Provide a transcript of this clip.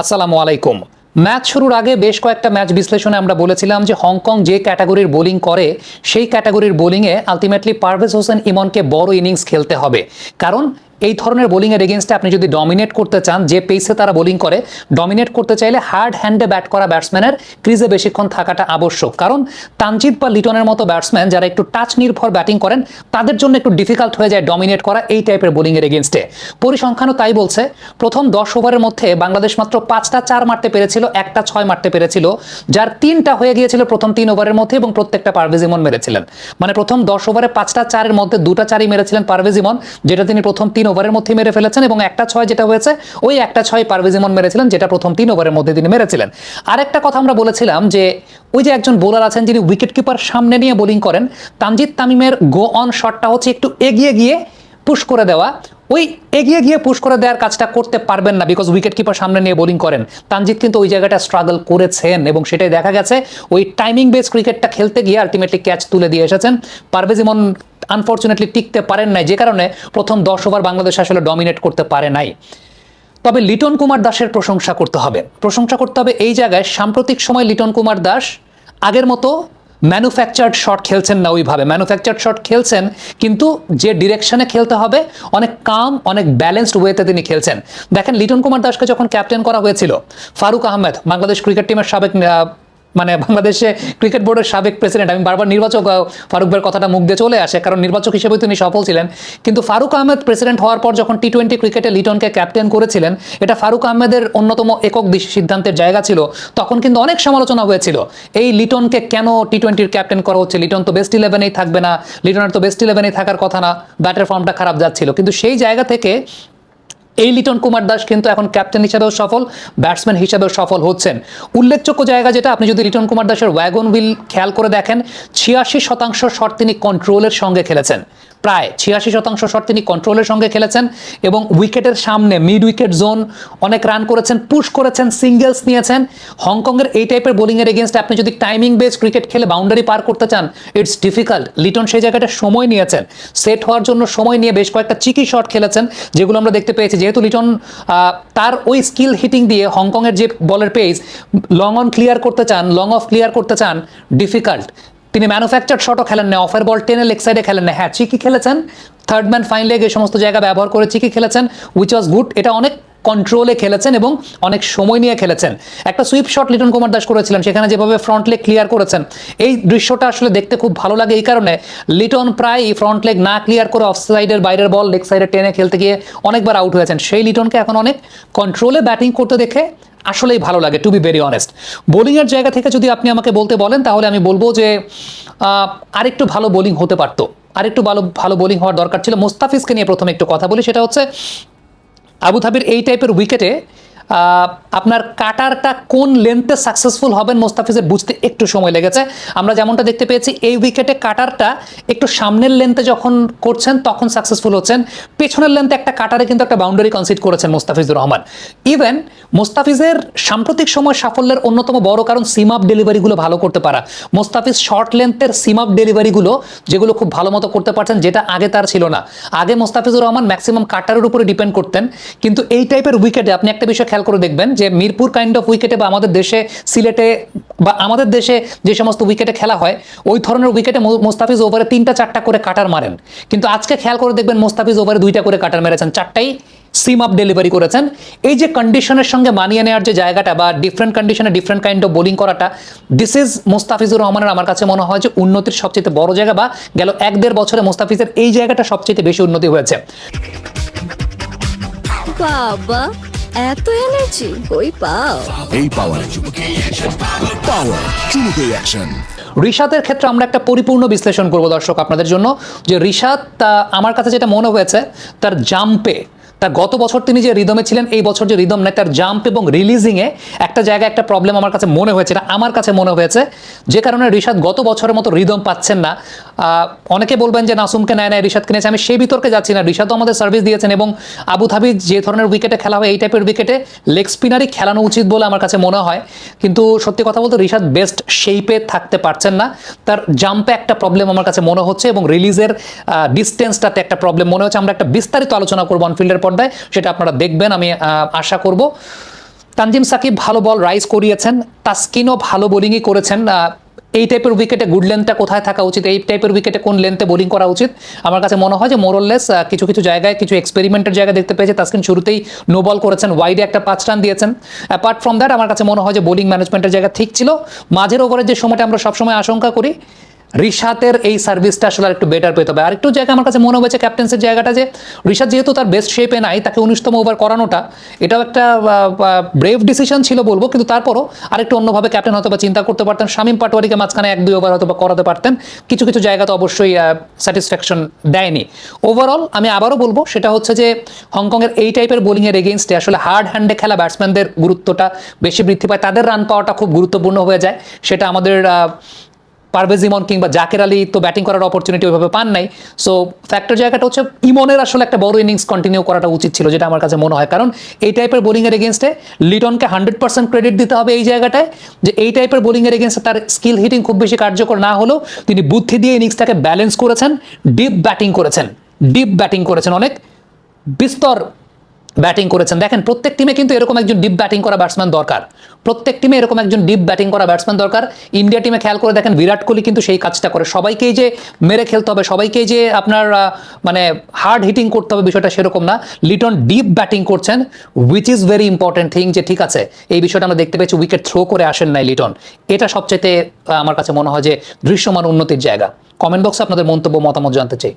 আসসালামু আলাইকুম। ম্যাচ শুরুর আগে বেশ কয়েকটা ম্যাচ বিশ্লেষণে আমরা বলেছিলাম যে হংকং যে ক্যাটাগরির বোলিং করে, সেই ক্যাটাগরির বোলিংয়ে আলটিমেটলি পারভেজ হোসেন ইমনকে বড় ইনিংস খেলতে হবে। কারণ এই ধরনের বোলিংয়ের এগেনস্টে আপনি যদি ডমিনেট করতে চান, যে পেসে তারা বোলিং করে ডমিনেট করতে চাইলে হার্ড হ্যান্ডে ব্যাট করা ব্যাটসম্যানের ক্রিজে বেশিক্ষণ থাকাটা আবশ্যক। কারণ তানজিদ বা লিটনের মতো ব্যাটসম্যান যারা একটু টাচ নির্ভর ব্যাটিং করেন, তাদের জন্য একটু ডিফিকাল্ট হয়ে যায় ডমিনেট করা এই টাইপের বোলিংয়ের এগেনস্টে পরিসংখ্যানও তাই বলছে, প্রথম দশ ওভারের মধ্যে বাংলাদেশ মাত্র পাঁচটা চার মারতে পেরেছিল, একটা ছয় মারতে পেরেছিল, যার তিনটা হয়ে গিয়েছিল প্রথম তিন ওভারের মধ্যে এবং প্রত্যেকটা পারভেজ ইমন মেরেছিলেন। মানে প্রথম দশ ওভারে পাঁচটা চারের মধ্যে দুটা চারই মেরেছিলেন পারভেজ ইমন, যেটা তিনি প্রথম তিন ওভারের মধ্যে মেরে ফেলেছেন এবং একটা ছয় যেটা হয়েছে, ওই একটা ছয় পারভেজ ইমন মেরেছিলেন, যেটা প্রথম তিন ওভারের মধ্যে তিনি মেরেছিলেন। আরেকটা কথা আমরা বলেছিলাম যে, ওই যে একজন বোলার আছেন যিনি উইকেট কিপার সামনে নিয়ে বোলিং করেন, তানজিদ তামিমের গো অন শটটা হচ্ছে একটু এগিয়ে গিয়ে পুশ করে দেওয়া। ওই এগিয়ে গিয়ে পুশ করে দেওয়ার কাজটা করতে পারবেন না বিকজ উইকেট কিপার সামনে নিয়ে বোলিং করেন। তানজিদ কিন্তু ওই জায়গাটা স্ট্রাগল করেছেন এবং সেটাই দেখা গেছে, ওই টাইমিং বেস ক্রিকেটটা খেলতে গিয়ে আলটিমেটলি ক্যাচ তুলে দিয়ে এসেছেন। পারভেজ ইমন আনফর্চুনেটলি টিকতে পারেন নাই, যে কারণে প্রথম দশ ওভার বাংলাদেশ আসলে ডমিনেট করতে পারে নাই। তবে লিটন কুমার দাসের প্রশংসা করতে হবে। প্রশংসা করতে হবে এই জায়গায়। সাম্প্রতিক সময় লিটন কুমার দাস আগের মতো ম্যানুফ্যাকচার্ড শট খেলছেন না ওইভাবে। ম্যানুফ্যাকচার্ড শট খেলছেন, কিন্তু যে ডিরেকশনে খেলতে হবে, অনেক কাম অনেক ব্যালেন্সড ওয়েতে তিনি খেলছেন। দেখেন লিটন কুমার দাসকে যখন ক্যাপ্টেন করা হয়েছিল, ফারুক আহমেদ, বাংলাদেশ ক্রিকেট টিমের সাবেক মানে বাংলাদেশে ক্রিকেট বোর্ডের সাবেক প্রেসিডেন্ট, আমি বারবার নির্বাচক ফারুক ভাইয়ের কথাটা মুখ দিয়ে চলে আসে, কারণ নির্বাচক হিসেবে তিনি সফল ছিলেন। কিন্তু ফারুক আহমেদ প্রেসিডেন্ট হওয়ার পর যখন টি টোয়েন্টি ক্রিকেটে লিটনকে ক্যাপ্টেন করেছিলেন, এটা ফারুক আহমেদের অন্যতম একক সিদ্ধান্তের জায়গা ছিল। তখন কিন্তু অনেক সমালোচনা হয়েছিল, এই লিটনকে কেন টি টোয়েন্টির ক্যাপ্টেন করা হচ্ছে? লিটন তো বেস্ট ইলেভেনেই থাকবে না, লিটনের তো বেস্ট ইলেভেনেই থাকার কথা না, ব্যাটের ফর্মটা খারাপ যাচ্ছিল। কিন্তু সেই জায়গা থেকে এই লিটন কুমার দাস কিন্তু এখন ক্যাপ্টেন হিসেবেও সফল ব্যাটসম্যান হিসেবেও সফল হচ্ছেন। উল্লেখযোগ্য জায়গা যেটা, আপনি যদি লিটন কুমার দাসের ওয়াগন হুইল খেয়াল করে দেখেন, ছিয়াশি শতাংশ শট তিনি কন্ট্রোলের সঙ্গে খেলেছেন। প্রায় ছিয়াশি শতাংশ শট তিনি কন্ট্রোলের সঙ্গে খেলেছেন এবং উইকেটের সামনে মিড উইকেট জোন অনেক রান করেছেন পুশ করেছেন সিঙ্গেলস নিয়েছেন। হংকংয়ের এই টাইপের বোলিংয়ের এগেনস্ট আপনি যদি টাইমিং বেস ক্রিকেট খেলে বাউন্ডারি পার করতে চান ইটস ডিফিকাল্ট লিটন সেই জায়গাটা সময় নিয়েছেন। সেট হওয়ার জন্য সময় নিয়ে বেশ কয়েকটা চিকি শট খেলেছেন, যেগুলো আমরা দেখতে পেয়েছি। যেহেতু লিটন তার ওই স্কিল হিটিং দিয়ে হংকংয়ের যে বলের পেজ লং অন ক্লিয়ার করতে চান লং অফ ক্লিয়ার করতে চান ডিফিকাল্ট তিনি ম্যানুফ্যাকচার শটও খেলেন না অফার বল টেনে লেগ সাইডে খেলেন না হ্যাঁ চিকি খেলেছেন। থার্ড ম্যান ফাইন লেগ এই সমস্ত জায়গা ব্যবহার করে চিকি খেলেছেন উইচ ওয়াজ গুড এটা অনেক কন্ট্রোলে খেলেছেন এবং অনেক সময় নিয়ে খেলেছেন। একটা সুইপ শট লিটন কুমার দাস করেছিলেন, সেখানে যেভাবে ফ্রন্ট লেগ ক্লিয়ার করেছেন, এই দৃশ্যটা আসলে দেখতে খুব ভালো লাগে। এই কারণে লিটন প্রায় ফ্রন্ট লেগ না ক্লিয়ার করে অফ সাইডের বাইরের বল লেগ সাইডে টেনে খেলতে গিয়ে অনেকবার আউট হয়েছেন। সেই লিটনকে এখন অনেক কন্ট্রোলে ব্যাটিং করতে দেখে আসলেই ভালো লাগে টু বি ভেরি অনেস্ট বোলিংয়ের জায়গা থেকে যদি আপনি আমাকে বলতে বলেন, তাহলে আমি বলব যে আরেকটু ভালো বোলিং হতে পারতো। আরেকটু ভালো ভালো বোলিং হওয়ার দরকার ছিল। মোস্তাফিজকে নিয়ে প্রথমে একটু কথা বলি, সেটা হচ্ছে আবুধাবির এই টাইপের উইকেটে আপনার কাটারটা কোন লেন্থে সাকসেসফুল হবেন মোস্তাফিজের বুঝতে একটু সময় লেগেছে। আমরা যেমনটা দেখতে পেয়েছি, এই উইকেটে কাটারটা একটু সামনের লেন্থে যখন করছেন, তখন সাকসেসফুল হচ্ছেন। পেছনের লেন্থে একটা কাটারে কিন্তু একটা বাউন্ডারি কনসিড করেছেন মোস্তাফিজুর রহমান। ইভেন মোস্তাফিজের সাম্প্রতিক সময় সাফল্যের অন্যতম বড় কারণ সিম আপ ডেলিভারিগুলো ভালো করতে পারা। মোস্তাফিজ শর্ট লেন্থের সিম আপ ডেলিভারিগুলো যেগুলো খুব ভালো মতো করতে পারছেন, যেটা আগে তার ছিল না। আগে মোস্তাফিজুর রহমান ম্যাক্সিমাম কাটারের উপরে ডিপেন্ড করতেন, কিন্তু এই টাইপের উইকেটে আপনি একটা বিষয় খেয়াল করে দেখবেন যে মিরপুর কাইন্ড অফ উইকেটে বা আমাদের দেশে সিলেটে বা আমাদের দেশে যে সমস্ত উইকেটে খেলা হয়, ওই ধরনের উইকেটে মোস্তাফিজ ওভারে তিনটা চারটা করে কাটার মারেন। কিন্তু আজকে খেয়াল করে দেখবেন মোস্তাফিজ ওভারে দুইটা করে কাটার মেরেছেন, চারটাই সিম আপ ডেলিভারি করেছেন। এই যে কন্ডিশনের সঙ্গে মানিয়ে নেওয়ার যে জায়গাটা বা ডিফারেন্ট কন্ডিশনে ডিফারেন্ট কাইন্ড অফ বোলিং করাটা দিস ইজ মোস্তাফিজুর রহমানের আমার কাছে মনে হয় যে উন্নতির সবচেয়ে বড় জায়গা বা গেল এক দেড় বছরে মোস্তাফিজের এই জায়গাটা সবচেয়ে বেশি উন্নতি হয়েছে। বাবা এত এনার্জি কই পাও। এই পাওয়ার পাওয়ার চুমুকে অ্যাকশন রিশাদের ক্ষেত্রে আমরা একটা পরিপূর্ণ বিশ্লেষণ করব দর্শক আপনাদের জন্য যে রিশাদ তা আমার কাছে যেটা মনে হয়েছে তার জাম্পে তার গত বছর তিনি যে রিদমে ছিলেন, এই বছর যে রিদম নেই তার জাম্প এবং রিলিজিংয়ে একটা জায়গায় একটা প্রবলেম আমার কাছে মনে হয়েছে আমার কাছে মনে হয়েছে, যে কারণে রিশাদ গত বছরের মতো রিদম পাচ্ছেন না। অনেকে বলবেন যে নাসুমকে নেয় নেয় রিশাদকে কিনেছে। আমি সেই বিতর্কে যাচ্ছি না। রিশাদও আমাদের সার্ভিস দিয়েছেন এবং আবুধাবি যে ধরনের উইকেটে খেলা হয়, এই টাইপের উইকেটে লেগ স্পিনারই খেলানো উচিত বলে আমার কাছে মনে হয়। কিন্তু সত্যি কথা বলতে রিশাদ বেস্ট শেপে থাকতে পারছেন না। তার জাম্পে একটা প্রবলেম আমার কাছে মনে হচ্ছে এবং রিলিজের ডিস্টেন্সটাতে একটা প্রবলেম মনে হচ্ছে। আমরা একটা বিস্তারিত আলোচনা করব অনফিল্ডের পর্দায়, সেটা আপনারা দেখবেন, আমি আশা করব। তানজিম সাকিব ভালো বল রাইজ করিয়েছেন। তাসকিনও ভালো বোলিংই করেছেন। এই টাইপের উইকেটে গুড লেন্থটা কোথায় থাকা উচিত? এই টাইপের উইকেটে কোন লেন্থে বোলিং করা উচিত? আমার কাছে মনে হয় যে মোরললেস কিছু কিছু জায়গায়, কিছু এক্সপেরিমেন্টের জায়গায় দেখতে পেয়েছে। তাসকিন শুরুতেই নো বল করেছেন ওয়াইডে একটা পাঁচ রান দিয়েছেন। অ্যাপার্ট ফ্রম দ্যাট আমার কাছে মনে হয় যে বোলিং ম্যানেজমেন্টের জায়গা ঠিক ছিল। মাঝের ওভারের যে সময়টা আমরা সবসময় আশঙ্কা করি রিশাতের এই সার্ভিসটা আসলে একটু বেটার পেতে হবে। আর একটু জায়গা আমার কাছে মনে হয়েছে ক্যাপ্টেন্সের জায়গাটা যে রিশাদ যেহেতু তার বেস্ট শেপে নাই, তাকে উনিশতম ওভার করানোটা, এটাও একটা ব্রেভ ডিসিশন ছিল বলব, কিন্তু তারপরও আরেকটু অন্যভাবে ক্যাপ্টেন হয়তো বা চিন্তা করতে পারতেন, শামীম পাটোয়ারিকে মাঝখানে এক, দুই ওভার হয়তো বা করাতে পারতেন। কিছু কিছু জায়গা তো অবশ্যই স্যাটিসফ্যাকশন দেয়নি। ওভারঅল আমি আবারও বলব, সেটা হচ্ছে যে, হংকংয়ের এই টাইপের বোলিংয়ের এগেনস্টে আসলে হার্ড হ্যান্ডে খেলা ব্যাটসম্যানদের গুরুত্বটা বেশি বৃদ্ধি পায়। তাদের রান পাওয়াটা খুব গুরুত্বপূর্ণ হয়ে যায়। সেটা আমাদের পারভেজ ইমন কিংবা জাকের আলী তো ব্যাটিং করার অপরচুনিটি ওইভাবে পান নাই। সো ফ্যাক্টর জায়গাটা হচ্ছে ইমনের আসলে একটা বড় ইনিংস কন্টিনিউ করাটা উচিত ছিল, যেটা আমার কাছে মনে হয়। কারণ এই টাইপের বোলিংয়ের এগেনস্টে লিটনকে হান্ড্রেড পার্সেন্ট ক্রেডিট দিতে হবে এই জায়গাটায়, যে এই টাইপের বোলিংয়ের এগেনস্টে তার স্কিল হিটিং খুব বেশি কার্যকর না হলেও তিনি বুদ্ধি দিয়ে ইনিংসটাকে ব্যালেন্স করেছেন ডিপ ব্যাটিং করেছেন ডিপ ব্যাটিং করেছেন অনেক। বিস্তর ব্যাটিং করেছেন। দেখেন প্রত্যেক টিমে কিন্তু এরকম একজন ডিপ ব্যাটিং করা ব্যাটসম্যান দরকার। প্রত্যেক টিমে এরকম একজন ডিপ ব্যাটিং করা ব্যাটসম্যান দরকার। ইন্ডিয়া টিমে খেয়াল করে দেখেন বিরাট কোহলি কিন্তু সেই কাজটা করে। সবাইকেই যে মেরে খেলতে হবে সবাইকেই যে আপনার মানে হার্ড হিটিং করতে হবে বিষয়টা সেরকম না। লিটন ডিপ ব্যাটিং করছেন which is very important thing যে ঠিক আছে এই বিষয়টা আমরা দেখতে পেয়েছি উইকেট থ্রো করে আসেন নাই লিটন এটা আহ, আমার কাছে মনে হয় যে দৃশ্যমান উন্নতির জায়গা। কমেন্ট বক্সে আপনাদের মন্তব্য মতামত জানতে চাই।